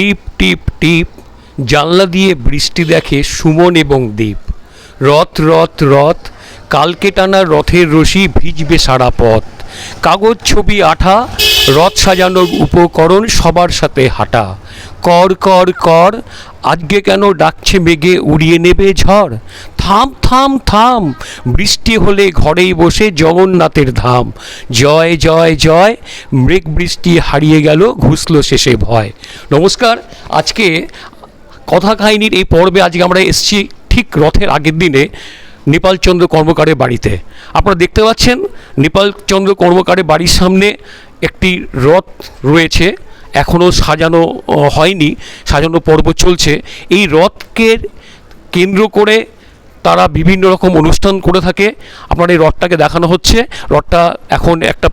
টিপ টিপ টিপ, জানলা দিয়ে বৃষ্টি দেখে সুমন এবং দ্বীপ রথ রথ রথ, কালকে টানা রথের রশি ভিজবে সারা পথ। কাগজ, ছবি, আঠা, রথ সাজানোর উপকরণ সবার সাথে হাঁটা। কর কর কর, আজকে কেন ডাকছে মেঘে উড়িয়ে নেবে ঝড়? থাম থাম থাম। বৃষ্টি হলে ঘরেই বসে জগন্নাথের ধাম। জয় জয় জয়। মৃগ বৃষ্টি হারিয়ে গেল, ঘুষল শেষে ভয়। নমস্কার, আজকে কথা কাহিনীর এই পর্বে আজকে আমরা এসেছি ঠিক রথের আগের দিনে নেপালচন্দ্র কর্মকারের বাড়িতে। আপনারা দেখতে পাচ্ছেন নেপালচন্দ্র কর্মকারের বাড়ির সামনে একটি রথ রয়েছে। এখনও সাজানো হয়নি। সাজানো পর্ব চলছে। এই রথকে কেন্দ্র করে তারা বিভিন্ন রকম অনুষ্ঠান করে থাকে। আপনার এই রথটাকে দেখানো হচ্ছে। রথটা এখন একটা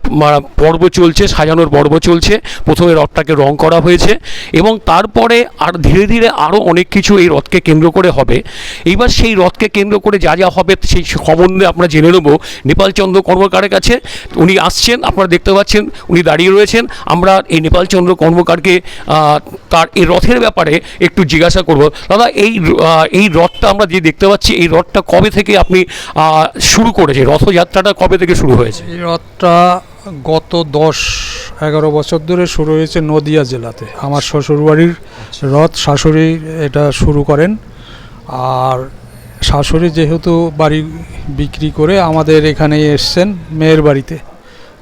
পর্ব চলছে, সাজানোর পর্ব চলছে। প্রথমে রথটাকে রং করা হয়েছে এবং তারপরে আর ধীরে ধীরে আরও অনেক কিছু এই রথকে কেন্দ্র করে হবে। এইবার সেই রথকে কেন্দ্র করে যা যা হবে সেই সম্বন্ধে আমরা জেনে নেব। নেপালচন্দ্র কর্মকারের কাছে উনি আসছেন, আপনারা দেখতে পাচ্ছেন উনি দাঁড়িয়ে রয়েছেন। আমরা এই নেপালচন্দ্র কর্মকারকে তার এই রথের ব্যাপারে একটু জিজ্ঞাসা করব। দাদা, এই এই রথটা আমরা যে দেখতে পাচ্ছি, এই রথটা কবে থেকে আপনি শুরু করেছে রথযাত্রাটা কবে থেকে শুরু হয়েছে? এই রথটা গত দশ এগারো বছর ধরে শুরু হয়েছে নদিয়া জেলাতে। আমার শ্বশুরবাড়ির রথ শাশুড়ি এটা শুরু করেন। আর শাশুড়ি যেহেতু বাড়ি বিক্রি করে আমাদের এখানে এসছেন মেয়ের বাড়িতে।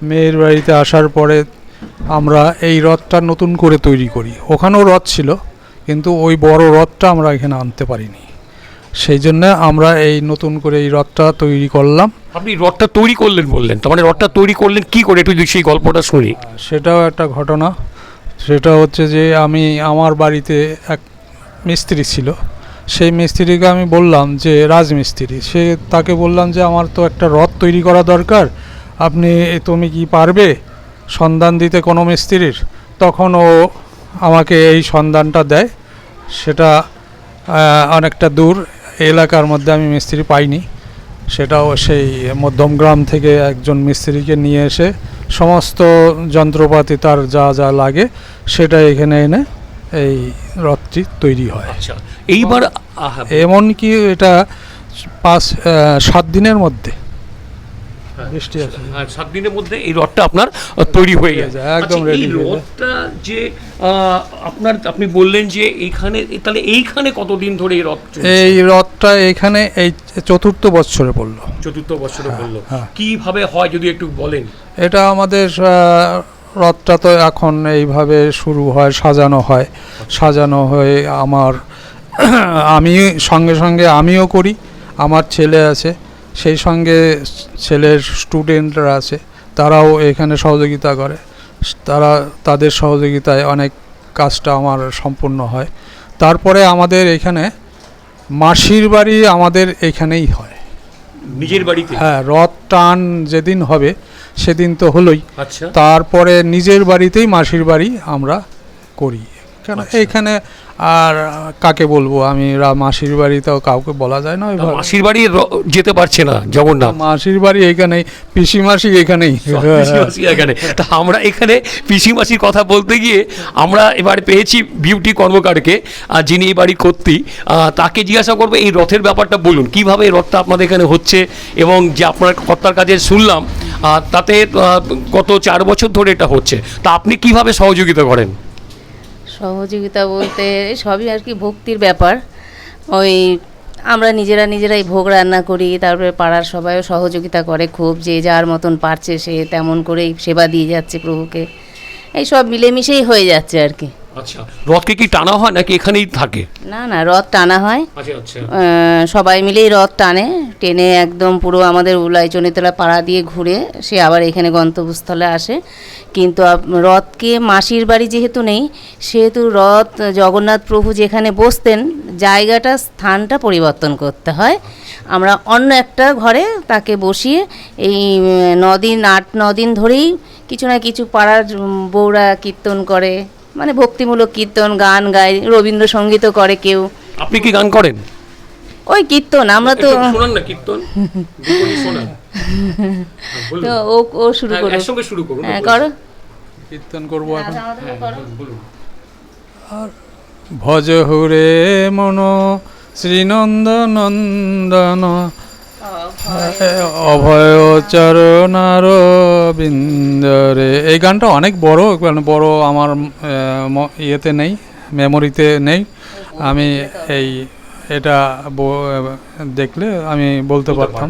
মেয়ের বাড়িতে আসার পরে আমরা এই রথটা নতুন করে তৈরি করি। ওখানেও রথ ছিল কিন্তু ওই বড় রথটা আমরা এখানে আনতে পারিনি। সেই জন্য আমরা এই নতুন করে এই রথটা তৈরি করলাম। আপনি রথটা তৈরি করলেন বললেন তার মানে রথটা তৈরি করলেন কি করে? একটু সেই গল্পটা শুনি। সেটাও একটা ঘটনা। সেটা হচ্ছে যে আমি আমার বাড়িতে এক মিস্ত্রি ছিল। সেই মিস্ত্রিকে আমি বললাম যে রাজমিস্ত্রি সে তাকে বললাম যে আমার তো একটা রথ তৈরি করা দরকার। আপনি তুমি কি পারবে সন্ধান দিতে কোনো মিস্ত্রির? তখন ও আমাকে এই সন্ধানটা দেয়। সেটা অনেকটা দূর। এলাকার মধ্যে আমি মিস্ত্রি পাইনি। সেটাও সেই মধ্যমগ্রাম থেকে একজন মিস্ত্রিকে নিয়ে এসে সমস্ত যন্ত্রপাতি তার যা যা লাগে সেটা এখানে এনে এই রথটি তৈরি হয়। আচ্ছা এইবার এমনকি এটা পাঁচ সাত দিনের মধ্যে। বৃষ্টি আছে। হ্যাঁ, সাত দিনের মধ্যে এই রথটা আপনার তৈরি হয়ে হয়ে যায়, একদম আচ্ছা, এই হয়ে। রথটা যে আপনার আপনি বললেন যে এইখানে তাহলে এইখানে কতদিন ধরে এই রথ এই রথটা এখানে এই চতুর্থ বৎসরে পড়ল। চতুর্থ বছরে বলল হ্যাঁ। কীভাবে হয় যদি একটু বলেন? এটা আমাদের রথটা তো এখন এইভাবে শুরু হয় সাজানো হয়। সাজানো হয়ে আমার আমি সঙ্গে সঙ্গে আমিও করি আমার ছেলে আছে। সেই সঙ্গে ছেলের স্টুডেন্টরা আছে তারাও এখানে সহযোগিতা করে। তারা তাদের সহযোগিতায় অনেক কাজটা আমার সম্পূর্ণ হয়। তারপরে আমাদের এখানে মাসির বাড়ি আমাদের এখানেই হয়। নিজের বাড়িতে? হ্যাঁ রথ টান যেদিন হবে সেদিন তো হলোই। আচ্ছা। তারপরে নিজের বাড়িতেই মাসির বাড়ি আমরা করি। কেন? আচ্ছা। আর কাকে বলব? আমি রা- মাসির বাড়িতেও কাউকে বলা যায় না ওইভাবে। মাসির বাড়ি র- যেতে পারছে না জগন্নাথ। মাসির বাড়ি এখানেই পিসি মাসি এখানেই পিসিমাসি এখানে। তা আমরা এখানে পিসিমাসির কথা বলতে গিয়ে আমরা এবার পেয়েছি বিউটি কর্মকারকে আর যিনি এই বাড়ি কর্ত্রী আহ, তাকে জিজ্ঞাসা করবে এই রথের ব্যাপারটা বলুন। কীভাবে এই রথটা আপনাদের এখানে হচ্ছে এবং যে আপনার কর্তার কাছে শুনলাম আহ, তাতে আহ, গত চার বছর ধরে এটা হচ্ছে। তা আপনি কীভাবে সহযোগিতা করেন? সহযোগিতা বলতে সবই আর কি ভক্তির ব্যাপার। ওই আমরা নিজেরা নিজেরাই ভোগ রান্না করি, তারপরে পাড়ার সবাইও সহযোগিতা করে খুব, যে যার মতন পারছে সে তেমন করেই সেবা দিয়ে যাচ্ছে প্রভুকে। এই সব মিলেমিশেই হয়ে যাচ্ছে আর কি। আচ্ছা রথকে কি টানা হয় নাকি এখানেই থাকে? না না রথ টানা হয়। আচ্ছা আচ্ছা। সবাই মিলেই রথ টানে। টেনে একদম পুরো আমাদের উলাই চনিতলা পাড়া দিয়ে ঘুরে সে আবার এখানে গন্তব্যস্থলে আসে। কিন্তু রথকে মাসির বাড়ি যেহেতু নেই সেহেতু রথ জগন্নাথ প্রভু যেখানে বসতেন জায়গাটা স্থানটা পরিবর্তন করতে হয়। আমরা অন্য একটা ঘরে তাকে বসিয়ে এই নদিন আট নদিন ধরেই কিছু না কিছু পাড়ার বউরা কীর্তন করে। মানে ভক্তিমূলক কীর্তন গান গায় রবীন্দ্রসঙ্গীতও করে কেউ। আপনি কি গান করেন? ওই কীর্তন আমরা তো শোনান না কীর্তন। শোনান। হ্যাঁ, তো ও ও শুরু হ্যাঁ, করো একসঙ্গে শুরু করুন হ্যাঁ করো। কীর্তন করব এখন। হ্যাঁ, আর ভজ হুরে মন শ্রীনন্দ নন্দন অভয় চরণার বিন্দরে এই গানটা অনেক বড় মানে বড় আমার ইয়েতে নেই মেমোরিতে নেই। আমি এই এটা ব- দেখলে আমি বলতে পারতাম।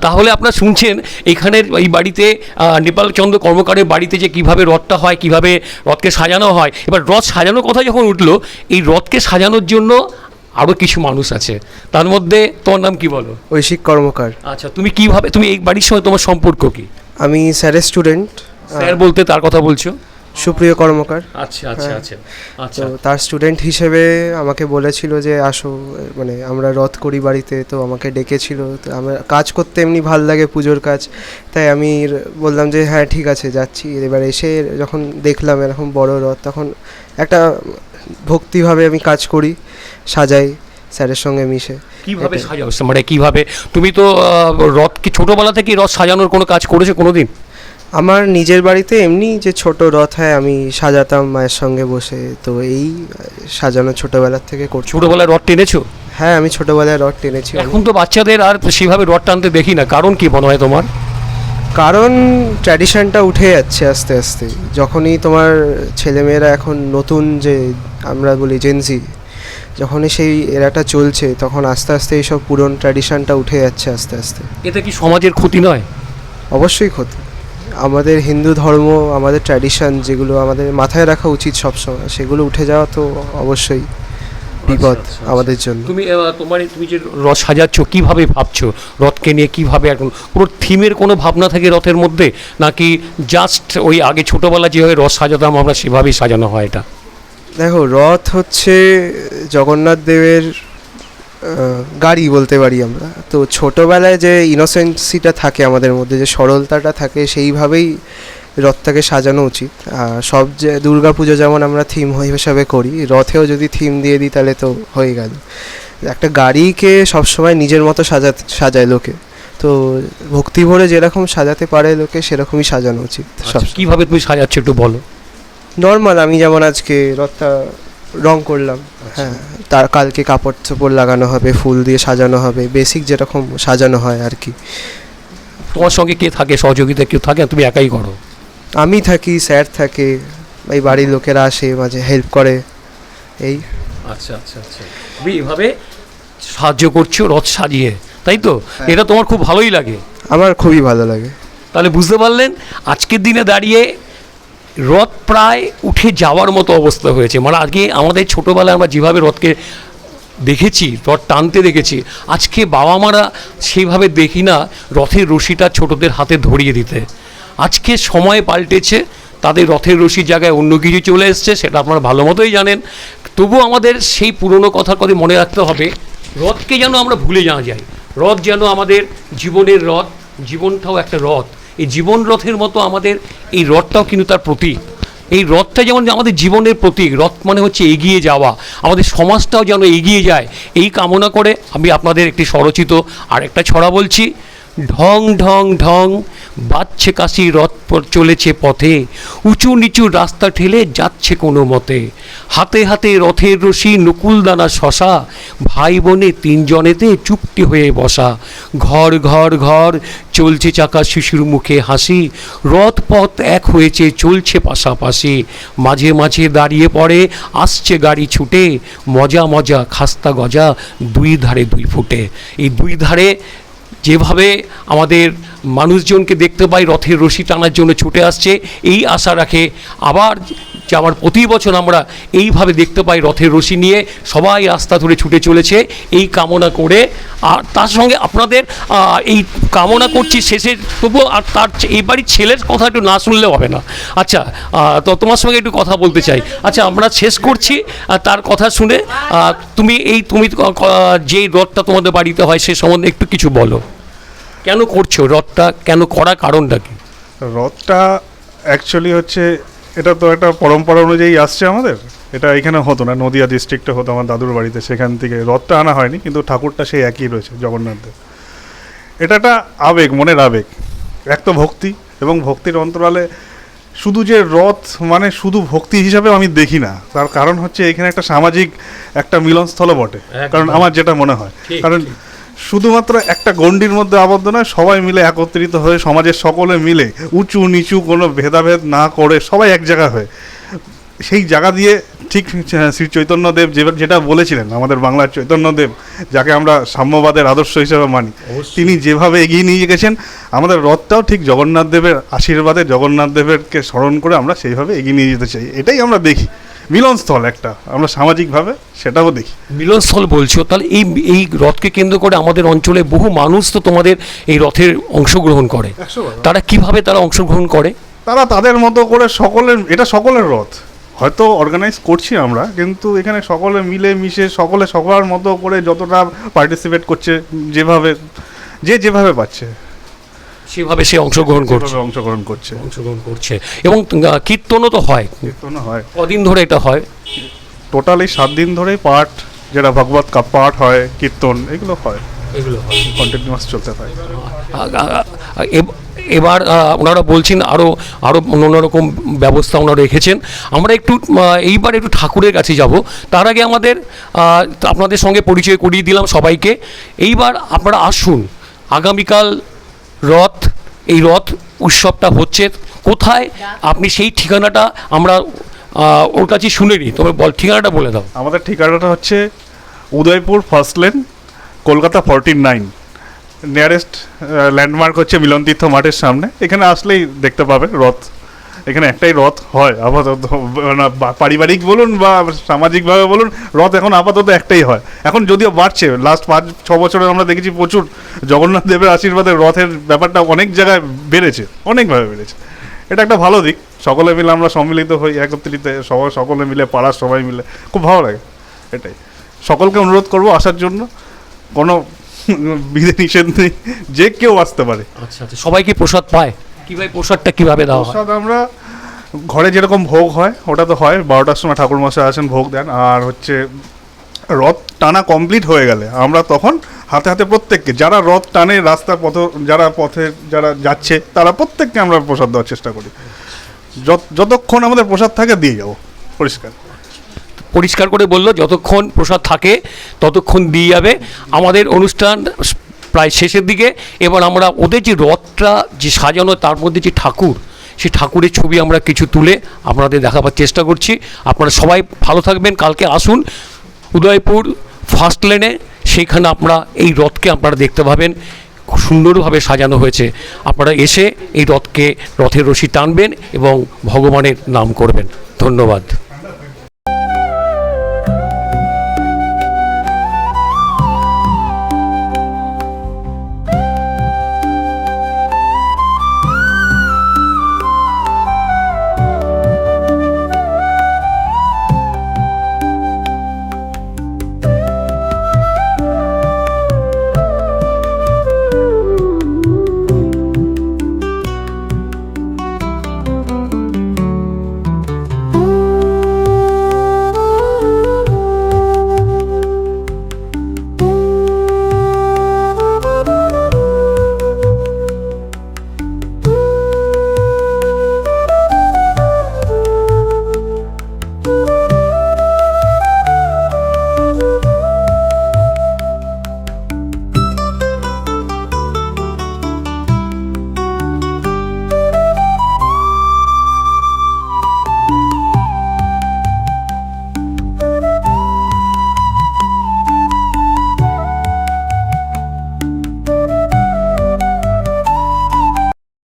তাহলে আপনারা শুনছেন এখানের এই বাড়িতে আহ, নেপাল চন্দ্র কর্মকারের বাড়িতে যে কীভাবে রথটা হয় কীভাবে রথকে সাজানো হয়। এবার রথ সাজানোর কথা যখন উঠল এই রথকে সাজানোর জন্য আরও কিছু মানুষ আছে। তার মধ্যে তোমার নাম কি বলো? ঐশিক কর্মকার। আচ্ছা তুমি কীভাবে তুমি এই বাড়ির সঙ্গে তোমার সম্পর্ক কি? আমি স্যারের স্টুডেন্ট। স্যার বলতে তার কথা বলছো? সুপ্রিয় কর্মকার। আচ্ছা আচ্ছা আচ্ছা আচ্ছা। তার স্টুডেন্ট হিসেবে আমাকে বলেছিল যে আসো মানে আমরা রথ করি বাড়িতে। তো আমাকে ডেকেছিল। তো আমার কাজ করতে এমনি ভালো লাগে পুজোর কাজ। তাই আমি বললাম যে হ্যাঁ ঠিক আছে যাচ্ছি। এবার এসে যখন দেখলাম এরকম বড় রথ তখন একটা ভক্তিভাবে আমি কাজ করি সাজাই স্যারের সঙ্গে মিশে। কীভাবে। সাজাও? মানে কীভাবে? তুমি তো রথ কি ছোটোবেলা থেকে রথ সাজানোর কোনো কাজ করেছ কোনোদিন? আমার নিজের বাড়িতে এমনি যে ছোট রথ হয় আমি সাজাতাম মায়ের সঙ্গে বসে। তো এই সাজানো ছোটোবেলার থেকে করছি। ছোটবেলায় রথ টেনেছো? হ্যাঁ আমি ছোটবেলায় রথ টেনেছি। এখন তো বাচ্চাদের আর সেভাবে রথ টানতে দেখি না। কারণ কি মনে হয় তোমার? কারণ ট্র্যাডিশনটা উঠে যাচ্ছে আস্তে আস্তে। যখনই তোমার ছেলেমেয়েরা এখন নতুন যে আমরা বলি জেনজি যখনই সেই এরাটা চলছে তখন আস্তে আস্তে এইসব পুরন ট্র্যাডিশনটা উঠে যাচ্ছে আস্তে আস্তে। এটা কি সমাজের ক্ষতি নয়? অবশ্যই ক্ষতি। আমাদের হিন্দু ধর্ম আমাদের ট্র্যাডিশন যেগুলো আমাদের মাথায় রাখা উচিত সবসময় সেগুলো উঠে যাওয়া তো অবশ্যই। বিপদ আচ্ছা, আচ্ছা। আমাদের জন্য। তুমি তোমার তুমি যে রথ সাজাচ্ছ কীভাবে ভাবছ রথকে নিয়ে কীভাবে এখন? কোনো থিমের কোনো ভাবনা থাকে রথের মধ্যে? নাকি জাস্ট ওই আগে ছোটবেলা যেভাবে রথ সাজাতাম আমরা সেভাবেই সাজানো হয় এটা? দেখো রথ হচ্ছে জগন্নাথ দেবের গাড়ি বলতে পারি আমরা। তো ছোটোবেলায় যে ইনোসেন্সিটা থাকে আমাদের মধ্যে যে সরলতাটা থাকে সেইভাবেই রথটাকে সাজানো উচিত। আর সব যে দুর্গা পুজো যেমন আমরা থিম হিসাবে করি রথেও যদি থিম দিয়ে দিই তাহলে তো হয়ে গেল। একটা গাড়িকে সবসময় নিজের মতো সাজা সাজায় লোকে। তো ভক্তি ভরে যেরকম সাজাতে পারে লোকে সেরকমই সাজানো উচিত সব আচ্ছা, কীভাবে তুমি সাজাচ্ছ একটু বলো? নর্মাল আমি যেমন আজকে রথটা রং করলাম হ্যাঁ তার কালকে কাপড় চোপড় লাগানো হবে ফুল দিয়ে সাজানো হবে বেসিক যেরকম সাজানো হয় আর কি। তোমার সঙ্গে কে থাকে? সহযোগিতা কেউ থাকে তুমি একাই করো? আমি থাকি স্যার থাকে এই বাড়ির লোকেরা আসে মাঝে হেল্প করে এই। আচ্ছা আচ্ছা আচ্ছা। তুমি এভাবে সাহায্য করছ রথ সাজিয়ে তাই তো? এটা তোমার খুব ভালোই লাগে। আমার খুবই ভালো লাগে। তাহলে বুঝতে পারলেন আজকের দিনে দাঁড়িয়ে রথ প্রায় উঠে যাওয়ার মতো অবস্থা হয়েছে। মানে আগে আমাদের ছোটোবেলায় আমরা যেভাবে রথকে দেখেছি রথ টানতে দেখেছি আজকে বাবা মারা সেইভাবে দেখি না রথের রশিটা ছোটদের হাতে ধরিয়ে দিতে। আজকে সময় পাল্টেছে, তাদের রথের রশির জায়গায় অন্য কিছু চলে এসছে, সেটা আপনারা ভালো মতোই জানেন। তবু আমাদের সেই পুরনো কথার কথা মনে রাখতে হবে, রথকে যেন আমরা ভুলে যাওয়া যায় রথ যেন আমাদের জীবনের রথ, জীবনটাও একটা রথ। এই জীবন রথের মতো আমাদের, এই রথটাও কিন্তু তার প্রতীক। এই রথটা যেমন আমাদের জীবনের প্রতীক, রথ মানে হচ্ছে এগিয়ে যাওয়া। আমাদের সমাজটাও যেন এগিয়ে যায়। এই কামনা করে আমি আপনাদের একটি স্বরচিত আর একটা ছড়া বলছি। ঢং ঢং ঢং, বাজছে কাশি রথ চলেছে পথে। উঁচু নিচু রাস্তা ঠেলে যাচ্ছে কোনো মতে। হাতে হাতে রথের রশি নকুলদানা শশা। ভাই বোনে তিনজনেতে চুপটি হয়ে বসা। ঘর ঘর ঘর, চলছে চাকা শিশুর মুখে হাসি। রথ পথ এক হয়েছে, চলছে পাশাপাশি। মাঝে মাঝে দাঁড়িয়ে পড়ে, আসছে গাড়ি ছুটে। মজা মজা, খাস্তা গজা, দুই ধারে দুই ফুটে। এই দুই ধারে যেভাবে আমাদের মানুষজনকে দেখতে পাই, রথের রশি টানার জন্য ছুটে আসছে, এই আশা রাখে। আবার যে আমার প্রতি বছর আমরা এইভাবে দেখতে পাই রথের রশি নিয়ে, সবাই রাস্তা ধরে ছুটে চলেছে, এই কামনা করে। আর তার সঙ্গে আপনাদের এই কামনা করছি শেষে তবুও, আর তার এই বাড়ির ছেলের কথা একটু না শুনলে হবে না। আচ্ছা তো তোমার সঙ্গে একটু কথা বলতে চাই। আচ্ছা আমরা শেষ করছি তার কথা শুনে তুমি এই, তুমি যেই রথটা তোমাদের বাড়িতে হয় সে সম্বন্ধে একটু কিছু বলো। কেন করছ? রথটা কেন করা কারণটা কি? রথটা অ্যাকচুয়ালি হচ্ছে এটা তো একটা পরম্পরা অনুযায়ী আসছে আমাদের। এটা এখানে হতো না নদিয়া ডিস্ট্রিক্টে হতো আমার দাদুর বাড়িতে। সেখান থেকে রথটা আনা হয়নি কিন্তু ঠাকুরটা সেই একই রয়েছে জগন্নাথদের। এটা একটা আবেগ মনের আবেগ এক তো ভক্তি এবং ভক্তির অন্তরালে শুধু যে রথ মানে শুধু ভক্তি হিসাবে আমি দেখি না তার কারণ হচ্ছে এখানে একটা সামাজিক একটা মিলনস্থল বটে। কারণ আমার যেটা মনে হয়। কারণ শুধুমাত্র একটা গণ্ডির মধ্যে আবদ্ধ নয় সবাই মিলে একত্রিত হয়ে সমাজের সকলে মিলে উঁচু নিচু কোনো ভেদাভেদ না করে সবাই এক জায়গা হয়ে। সেই জায়গা দিয়ে ঠিক শ্রী চৈতন্যদেব যে যেটা বলেছিলেন আমাদের বাংলার চৈতন্যদেব যাকে আমরা সাম্যবাদের আদর্শ হিসেবে মানি তিনি যেভাবে এগিয়ে নিয়ে গেছেন আমাদের রথটাও ঠিক জগন্নাথ দেবের আশীর্বাদে জগন্নাথ দেবেরকে স্মরণ করে আমরা সেইভাবে এগিয়ে নিয়ে যেতে চাই। এটাই আমরা দেখি। মিলনস্থল একটা। আমরা সামাজিকভাবে সেটাও দেখি। মিলনস্থল বলছো তাহলে এই এই রথকে কেন্দ্র করে আমাদের অঞ্চলে বহু মানুষ তো তোমাদের এই রথের অংশগ্রহণ করে। তারা কীভাবে তারা অংশগ্রহণ করে? তারা তাদের মতো করে সকলের এটা সকলের রথ। হয়তো অর্গানাইজ করছি আমরা কিন্তু এখানে সকলে মিলে মিশে সকলে সবার মতো করে যতটা পার্টিসিপেট করছে যেভাবে যে যেভাবে পাচ্ছে। সেভাবে সে অংশগ্রহণ করছে। অংশগ্রহণ করছে। অংশগ্রহণ করছে। এবং কীর্তনও তো হয়। কীর্তনও হয়। কদিন ধরে এটা হয়। টোটাল এই সাত দিন ধরেই পাঠ যেটা ভগবত কা পাঠ হয় কীর্তন এগুলো হয়। এগুলো হয়। কন্টিনিউয়াস চলতে থাকে। এবার ওনারা বলছেন আরও আরও অন্যরকম ব্যবস্থা ওনারা রেখেছেন। আমরা একটু এইবার একটু ঠাকুরের কাছে যাব। তার আগে আমাদের আপনাদের সঙ্গে পরিচয় করিয়ে দিলাম সবাইকে। এইবার আপনারা আসুন। আগামীকাল রথ এই রথ উৎসবটা হচ্ছে কোথায়? আপনি সেই ঠিকানাটা আমরা ওর কাছে শুনে নিই। তবে বল ঠিকানাটা বলে দাও। আমাদের ঠিকানাটা হচ্ছে Udaypur first lane Kolkata forty nine nearest landmark হচ্ছে মিলনতীর্থ মাঠের সামনে। এখানে আসলেই দেখতে পাবে রথ। এখানে একটাই রথ হয়। আপাতত মানে পারিবারিক বলুন বা সামাজিকভাবে বলুন, রথ এখন আপাতত একটাই হয়। এখন যদিও বাড়ছে লাস্ট পাঁচ, ছ বছরে আমরা দেখেছি প্রচুর জগন্নাথ দেবের আশীর্বাদে রথের ব্যাপারটা অনেক জায়গায় বেড়েছে, অনেকভাবে বেড়েছে। এটা একটা ভালো দিক। সকলে মিলে আমরা সম্মিলিত হই, একত্রিত সবাই, সকলে মিলে, পাড়ার সবাই মিলে। খুব ভালো লাগে, এটাই। সকলকে অনুরোধ করব আসার জন্য। কোনো বিধি নিষেধ নেই, যে কেউ আসতে পারে। আচ্ছা আচ্ছা। সবাই কি প্রসাদ পায়। কীভাবে প্রসাদটা কীভাবে দেওয়া হয়? প্রসাদ আমরা ঘরে যেরকম ভোগ হয় ওটা তো হয়। বারোটার সময় ঠাকুর মশাই আসেন ভোগ দেন। আর হচ্ছে রথ টানা কমপ্লিট হয়ে গেলে আমরা তখন হাতে হাতে প্রত্যেককে যারা রথ টানে রাস্তা পথ যারা পথে যারা যাচ্ছে তারা প্রত্যেককে আমরা প্রসাদ দেওয়ার চেষ্টা করি। যত- যতক্ষণ আমাদের প্রসাদ থাকে দিয়ে যাব। পরিষ্কার। পরিষ্কার করে বলল যতক্ষণ প্রসাদ থাকে ততক্ষণ দিয়ে যাবে। আমাদের অনুষ্ঠান প্রায় শেষের দিকে। এবার আমরা ওদের যে রথটা যে সাজানো, তার মধ্যে যে ঠাকুর, সেই ঠাকুরের ছবি আমরা কিছু তুলে আপনাদের দেখাবার চেষ্টা করছি। আপনারা সবাই ভালো থাকবেন। কালকে আসুন উদয়পুর ফার্স্ট লেনে। সেইখানে আপনারা এই রথকে আপনারা দেখতে পাবেন। খুব সুন্দরভাবে সাজানো হয়েছে। আপনারা এসে এই রথকে, রথের রশি টানবেন এবং ভগবানের নাম করবেন। ধন্যবাদ।